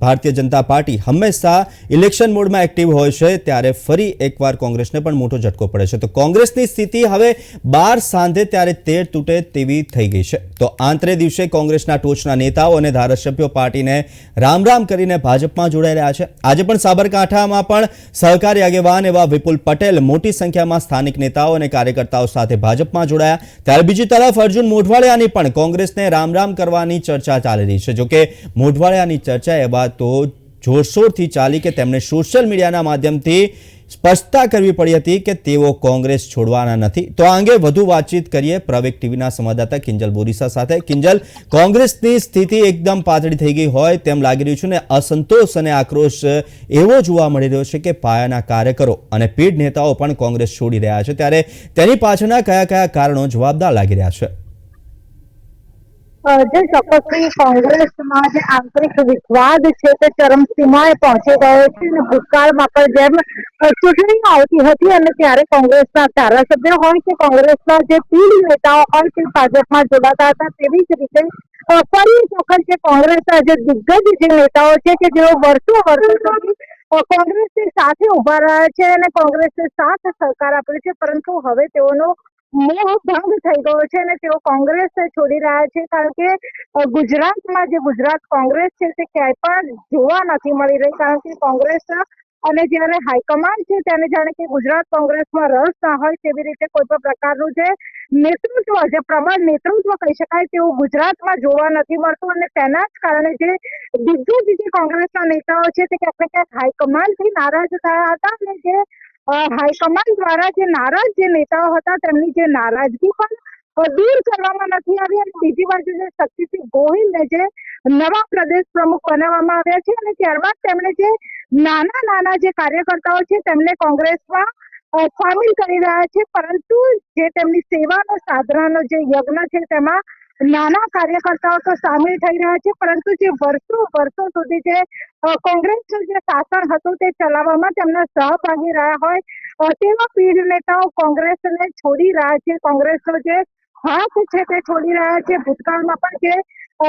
ભારતીય જનતા પાર્ટી હંમેશા ઇલેક્શન મોડમાં એક્ટિવ હોય છે, ત્યારે ફરી એકવાર કોંગ્રેસને પણ મોટો ઝટકો પડે છે. તો કોંગ્રેસની સ્થિતિ હવે બાર સાંધે ત્યારે તેર તૂટે તેવી થઈ ગઈ છે. તો આંતરે દિવસે કોંગ્રેસના ટોચના નેતાઓ અને ધારાસભ્યો પાર્ટીને રામ રામ કરીને ભાજપમાં જોડાઈ રહ્યા છે. આજે પણ સાબરકાંઠામાં પણ સહકારી આગેવાન એવા વિપુલ પટેલ મોટી સંખ્યામાં સ્થાનિક નેતાઓ અને કાર્યકર્તાઓ સાથે ભાજપમાં જોડાયા. ત્યારે બીજી તરફ અર્જુન મોઢવાડિયાની પણ કોંગ્રેસને રામ રામ કરવાની ચર્ચા ચાલી રહી છે. જોકે મોઢવાડિયાની ચર્ચા એવા તો જોરશોરથી ચાલી કે તેમણે સોશિયલ મીડિયાના માધ્યમથી સ્પષ્ટતા કરવી પડી હતી કે તેઓ કોંગ્રેસ છોડવાના નથી. તો આ અંગે વધુ વાતચીત કરીએ પ્રવેક ટીવીના સંવાદદાતા કિંજલ બોરીસા સાથે. કિંજલ, કોંગ્રેસની સ્થિતિ એકદમ પાતળી થઈ ગઈ હોય તેમ લાગી રહ્યું છે ને અસંતોષ અને આક્રોશ એવો જોવા મળી રહ્યો છે કે પાયાના કાર્યકરો અને પીઢ નેતાઓ પણ કોંગ્રેસ છોડી રહ્યા છે. ત્યારે તેની પાછળના કયા કયા કારણો જવાબદાર લાગી રહ્યા છે? જે ચોક્કસથી કોંગ્રેસમાં જે આંતરિક વિવાદ છે તે ચરમસીમાએ પહોંચી ગયો છે અને ભૂતકાળમાં પણ જેમ ચૂંટણી આવતી હતી અને ત્યારે કોંગ્રેસના ધારાસભ્ય હોય કે કોંગ્રેસના જે પીઢ નેતાઓ હોય તે ભાજપમાં જોડાતા હતા, તેવી જ રીતે ફરી વખત જે કોંગ્રેસના જે દિગ્ગજ જે નેતાઓ છે કે જેઓ વર્ષો વર્ષો કોંગ્રેસની સાથે ઊભા રહ્યા છે અને કોંગ્રેસને સાથ સહકાર આપ્યો છે, પરંતુ હવે તેઓનો મોહ ભંગ થઈ ગયો છે અને તેઓ કોંગ્રેસ છોડી રહ્યા છે કારણ કે ગુજરાતમાં જે ગુજરાત કોંગ્રેસ છે તે ક્યાંય પણ જોવા નથી મળી રહી કારણ કે કોંગ્રેસ અને જ્યારે હાઈકમાન્ડ છે તેને જાણે કે ગુજરાત કોંગ્રેસમાં રસ ના હોય તેવી રીતે કોઈ પણ પ્રકારનું જે નેતૃત્વ જે પ્રબળ નેતૃત્વ કહી શકાય તેવું ગુજરાતમાં જોવા નથી મળતું અને તેના જ કારણે જે દિગ્ગજ જે કોંગ્રેસના નેતાઓ છે તે ક્યાંક ને ક્યાંક હાઈકમાન્ડથી નારાજ થયા હતા અને જે હાઈકમાન્ડ દ્વારા જે નારાજ જે નેતાઓ હતા, તેમની જે નારાજગી પણ દૂર કરવામાં નથી આવી અને બીજી બાજુ જે શક્તિસિંહ ગોહિલને જે નવા પ્રદેશ પ્રમુખ બનાવવામાં આવ્યા છે અને ત્યારબાદ તેમણે જે નાના નાના જે કાર્યકર્તાઓ છે, તેમને કોંગ્રેસમાં સામેલ કરી રહ્યા છે, પરંતુ જે તેમની સેવાનો સાધનાનો જે યજ્ઞ છે, તેમાં નાના કાર્યકર્તાઓ તો સામેલ થઈ રહ્યા છે, પરંતુ જે વર્ષો વર્ષો સુધી જે કોંગ્રેસનું જે શાસન હતું તે ચલાવવામાં તેમના સહભાગી રહ્યા હોય તેવા પીઢ નેતાઓ કોંગ્રેસને છોડી રહ્યા છે. કોંગ્રેસનો જે હાથ છે તે છોડી રહ્યા છે. ભૂતકાળમાં પણ જે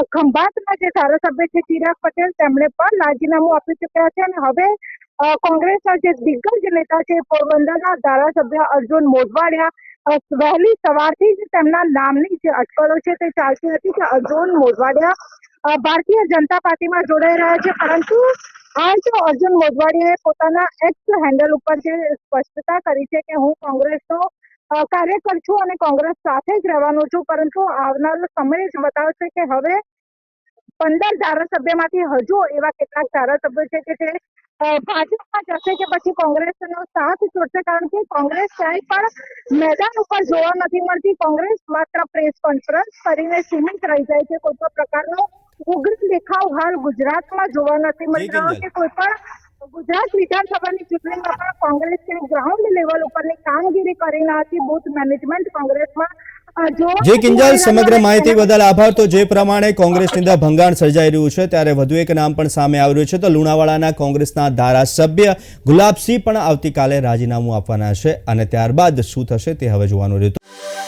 ખંભાતના જે ધારાસભ્ય છે ચિરાગ પટેલ તેમણે પણ રાજીનામું આપી ચૂક્યા છે અને હવે કોંગ્રેસના જે દિગ્ગજ નેતા છે પોરબંદરના ધારાસભ્ય અર્જુન મોઢવાડિયા વહેલી સવારથી જ તેમના નામની જે અટકળો છે તે ચાલતી હતી કે અર્જુન મોઢવાડિયા ભારતીય જનતા પાર્ટીમાં જોડાઈ રહ્યા છે. પરંતુ આજ અર્જુન મોઢવાડિયાએ પોતાના એક્સ હેન્ડલ ઉપર જે સ્પષ્ટતા કરી છે કે હું કોંગ્રેસનો કાર્યકર છું અને કોંગ્રેસ સાથે જ રહેવાનું છું, પરંતુ આવનારો સમય જ બતાવશે કે હવે પંદર ધારાસભ્યમાંથી હજુ એવા કેટલાક ધારાસભ્યો છે કે જે ભાજપમાં જશે કે પછી કોંગ્રેસનો સાથ છોડશે કારણ કે કોંગ્રેસ ક્યાંય પણ મેદાન ઉપર જોવા નથી મળતી. કોંગ્રેસ માત્ર પ્રેસ કોન્ફરન્સ કરીને સીમિત રહી જાય છે. કોઈ પણ પ્રકારનો ઉગ્ર દેખાવ હાલ ગુજરાતમાં જોવા નથી મળી રહ્યો કે કોઈ પણ ગુજરાત વિધાનસભાની ચૂંટણીમાં પણ કોંગ્રેસ કે ગ્રાઉન્ડ લેવલ ઉપરની કામગીરી કરી ન હતી. બુથ મેનેજમેન્ટ કોંગ્રેસમાં જે કિંજલ સમગ્ર માહિતી બદલ આભાર. તો જે પ્રમાણે કોંગ્રેસની અંદર ભંગાણ સર્જાઈ રહ્યું છે ત્યારે વધુ એક નામ પણ સામે આવી રહ્યું છે. તો લુણાવાડાના કોંગ્રેસના ધારાસભ્ય ગુલાબસિંહ પણ આવતીકાલે રાજીનામું આપવાના છે અને ત્યારબાદ શું થશે તે હવે જોવાનું રહ્યું